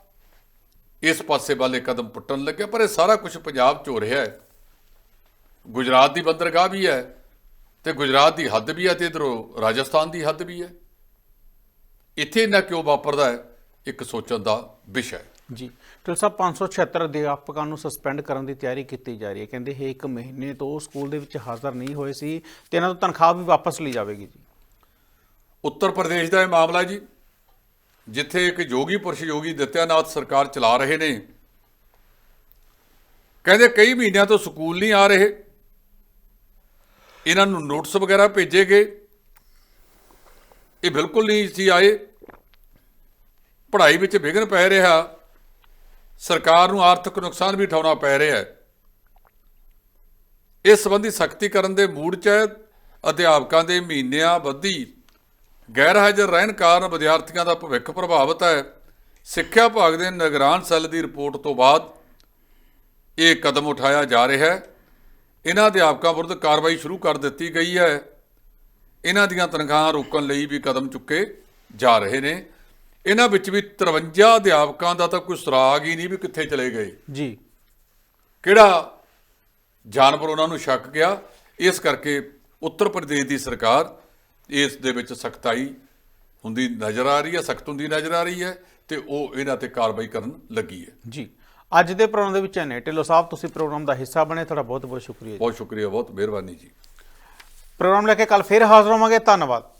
ਇਸ ਪਾਸੇ ਵਾਲੇ ਕਦਮ ਪੁੱਟਣ ਲੱਗਿਆ ਪਰ ਇਹ ਸਾਰਾ ਕੁਝ ਪੰਜਾਬ 'ਚ ਹੋ ਰਿਹਾ ਹੈ। ਗੁਜਰਾਤ ਦੀ ਬੰਦਰਗਾਹ ਵੀ ਹੈ ਤੇ ਗੁਜਰਾਤ ਦੀ ਹੱਦ ਵੀ ਹੈ ਤੇ ਇਧਰੋਂ ਰਾਜਸਥਾਨ ਦੀ ਹੱਦ ਵੀ ਹੈ। ਇੱਥੇ ਨਾ ਕਿਉਂ ਵਾਪਰਦਾ ਹੈ, ਇੱਕ ਸੋਚਣ ਦਾ ਵਿਸ਼ਾ ਹੈ। ਜੀ। ਡਾਕਟਰ ਸਾਹਿਬ 576 ਅਧਿਆਪਕਾਂ ਨੂੰ ਸਸਪੈਂਡ ਕਰਨ ਦੀ ਤਿਆਰੀ ਕੀਤੀ ਜਾ ਰਹੀ ਹੈ। ਕਹਿੰਦੇ ਇਹ ਇੱਕ ਮਹੀਨੇ ਤੋਂ ਸਕੂਲ ਦੇ ਵਿੱਚ ਹਾਜ਼ਰ ਨਹੀਂ ਹੋਏ ਸੀ ਤੇ ਇਹਨਾਂ ਤੋਂ ਤਨਖਾਹ ਵੀ ਵਾਪਸ ਲਈ ਜਾਵੇਗੀ ਜੀ। ਉੱਤਰ ਪ੍ਰਦੇਸ਼ ਦਾ ਇਹ ਮਾਮਲਾ ਜੀ, ਜਿੱਥੇ ਇੱਕ ਯੋਗੀ ਪੁਰਸ਼ ਯੋਗੀ ਦਿੱਤਿਆਨਾਥ ਸਰਕਾਰ ਚਲਾ ਰਹੇ ਨੇ। ਕਹਿੰਦੇ ਕਈ ਮਹੀਨਿਆਂ ਤੋਂ ਸਕੂਲ ਨਹੀਂ ਆ ਰਹੇ। ਇਹਨਾਂ ਨੂੰ ਨੋਟਿਸ ਵਗੈਰਾ ਭੇਜੇ ਗਏ। ਇਹ ਬਿਲਕੁਲ ਨਹੀਂ ਸੀ ਆਏ। ਪੜ੍ਹਾਈ ਵਿੱਚ ਵਿਘਨ ਪੈ ਰਿਹਾ। ਸਰਕਾਰ ਨੂੰ ਆਰਥਿਕ ਨੁਕਸਾਨ ਵੀ ਉਠਾਉਣਾ ਪੈ ਰਿਹਾ ਹੈ। ਇਸ ਸੰਬੰਧੀ ਸਖਤੀ ਕਰਨ ਦੇ ਮੂਡ 'ਚ ਹੈ। ਅਧਿਆਪਕਾਂ ਦੇ ਮਹੀਨਿਆਂ ਬੱਧੀ ਗੈਰ ਹਾਜ਼ਰ ਰਹਿਣ ਕਾਰਨ ਵਿਦਿਆਰਥੀਆਂ ਦਾ ਭਵਿੱਖ ਪ੍ਰਭਾਵਿਤ ਹੈ। ਸਿੱਖਿਆ ਵਿਭਾਗ ਦੇ ਨਿਗਰਾਨ ਸੈੱਲ ਦੀ ਰਿਪੋਰਟ ਤੋਂ ਬਾਅਦ ਇਹ ਕਦਮ ਉਠਾਇਆ ਜਾ ਰਿਹਾ ਹੈ। ਇਹਨਾਂ ਅਧਿਆਪਕਾਂ ਵਿਰੁੱਧ ਕਾਰਵਾਈ ਸ਼ੁਰੂ ਕਰ ਦਿੱਤੀ ਗਈ ਹੈ। ਇਹਨਾਂ ਦੀਆਂ ਤਨਖਾਹਾਂ ਰੋਕਣ ਲਈ ਵੀ ਕਦਮ ਚੁੱਕੇ ਜਾ ਰਹੇ ਨੇ। ਇਹਨਾਂ ਵਿੱਚ ਵੀ 53 ਅਧਿਆਪਕਾਂ ਦਾ ਤਾਂ ਕੋਈ ਸੁਰਾਗ ਹੀ ਨਹੀਂ ਵੀ ਕਿੱਥੇ ਚਲੇ ਗਏ। ਜੀ। ਕਿਹੜਾ ਜਾਨਵਰ ਉਹਨਾਂ ਨੂੰ ਛੱਕ ਗਿਆ ਇਸ ਕਰਕੇ ਉੱਤਰ ਪ੍ਰਦੇਸ਼ ਦੀ ਸਰਕਾਰ ਇਸ ਦੇ ਵਿੱਚ ਸਖਤਾਈ ਹੁੰਦੀ ਨਜ਼ਰ ਆ ਰਹੀ ਹੈ ਸਖਤ ਹੁੰਦੀ ਨਜ਼ਰ ਆ ਰਹੀ ਹੈ ਤੇ ਉਹ ਇਹਨਾਂ ਤੇ ਕਾਰਵਾਈ ਕਰਨ ਲੱਗੀ ਹੈ। ਜੀ। ਅੱਜ ਦੇ ਪ੍ਰੋਗਰਾਮ ਦੇ ਵਿੱਚ ਨੇ ਢਿੱਲੋਂ ਸਾਹਿਬ ਤੁਸੀਂ ਪ੍ਰੋਗਰਾਮ ਦਾ ਹਿੱਸਾ ਬਣੇ ਤੁਹਾਡਾ ਬਹੁਤ ਬਹੁਤ ਸ਼ੁਕਰੀਆ ਜੀ। ਬਹੁਤ ਸ਼ੁਕਰੀਆ ਬਹੁਤ ਮਿਹਰਬਾਨੀ ਜੀ। ਪ੍ਰੋਗਰਾਮ ਲੈ ਕੇ ਕੱਲ ਫੇਰ ਹਾਜ਼ਰ ਹੋਵਾਂਗੇ। ਧੰਨਵਾਦ।